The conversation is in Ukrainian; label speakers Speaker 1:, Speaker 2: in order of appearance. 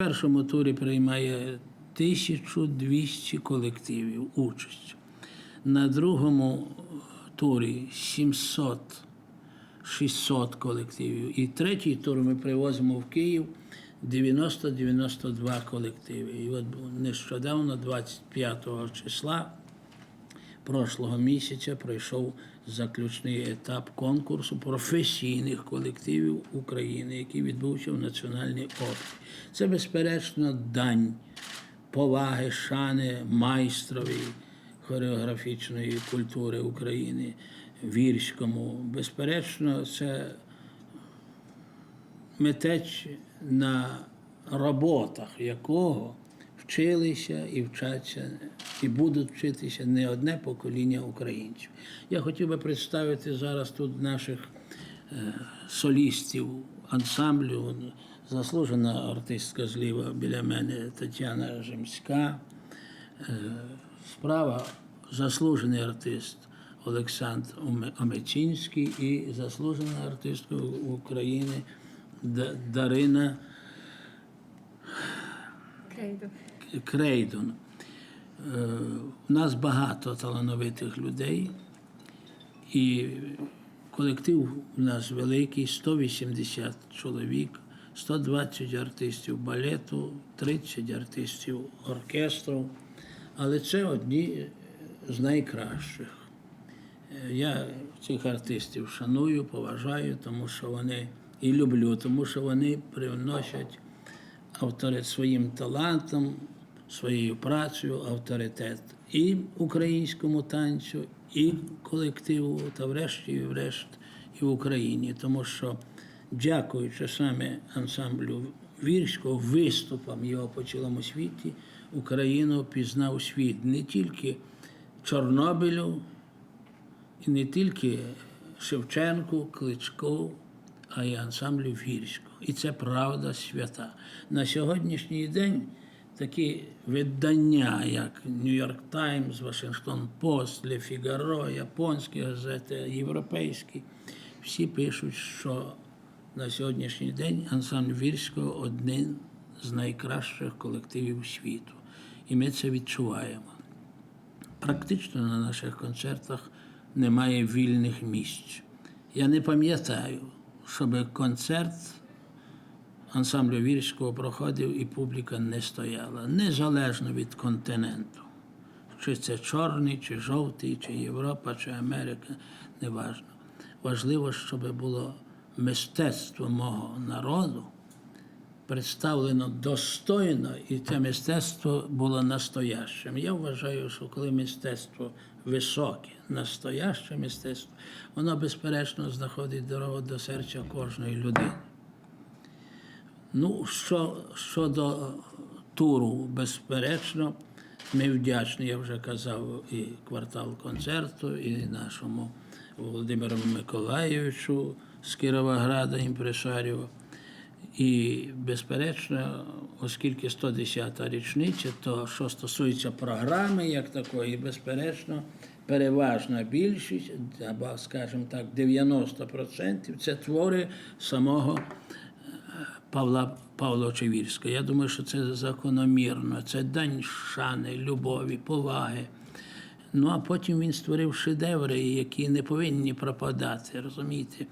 Speaker 1: Першому турі приймає 1200 колективів участь. На другому турі 700 600 колективів. І третій тур ми привозимо в Київ 90-92 колективи. І от нещодавно, 25 числа прошлого місяця, пройшов заключний етап конкурсу професійних колективів України, який відбувся в Національній опері. Це, безперечно, дань поваги, шани майстрові хореографічної культури України, вірському. Безперечно, це митець на роботах якого вчилися і вчаться, і будуть вчитися не одне покоління українців. Я хотів би представити зараз тут наших е, солістів ансамблю. Заслужена артистка зліва біля мене Тетяна Жемська. Е, Справа заслужений артист Олександр Оме- Омечинський і заслужена артистка України Дарина
Speaker 2: Крейду.
Speaker 1: Крейдон. Е, У нас багато талановитих людей, і колектив у нас великий 180 чоловік, 120 артистів балету, 30 артистів оркестру. Але це одні з найкращих. Е, Я цих артистів шаную, поважаю, тому що вони і люблю, тому що вони привносять авторитет своїм талантом, своєю працею, авторитет і українському танцю, і колективу, та врешті, і врешт, і в Україні. Тому що, дякуючи саме ансамблю вірського виступам його по цілому світі, Україну пізнав світ не тільки Чорнобилю, і не тільки Шевченку, Кличко, а й ансамблю Вірського. І це правда свята. На сьогоднішній день такі видання, як Нью-Йорк Таймс, Вашингтон Пост, Ле Фігаро, японські газети, європейські, всі пишуть, що на сьогоднішній день ансамбль Вірського один з найкращих колективів світу. І ми це відчуваємо. Практично на наших концертах немає вільних місць. Я не пам'ятаю, щоб концерт ансамблю Вірського проходив і публіка не стояла, незалежно від континенту. Чи це чорний, чи жовтий, чи Європа, чи Америка, неважно. Важливо, щоб було мистецтво мого народу представлено достойно, і це мистецтво було настоящим. Я вважаю, що коли мистецтво високе, настояще мистецтво, воно безперечно знаходить дорогу до серця кожної людини. Ну, що, щодо туру, безперечно, ми вдячні, я вже казав, і квартал концерту, і нашому Володимиру Миколаєвичу з Кіровограда, імпресаріо. І, безперечно, оскільки 110-та річниця, то що стосується програми як такої, безперечно, переважна більшість, або, скажімо так, 90% це твори самого Павла Павловича Чевірського. Я думаю, що це закономірно, це дань шани, любові, поваги. Ну а потім він створив шедеври, які не повинні пропадати, розумієте?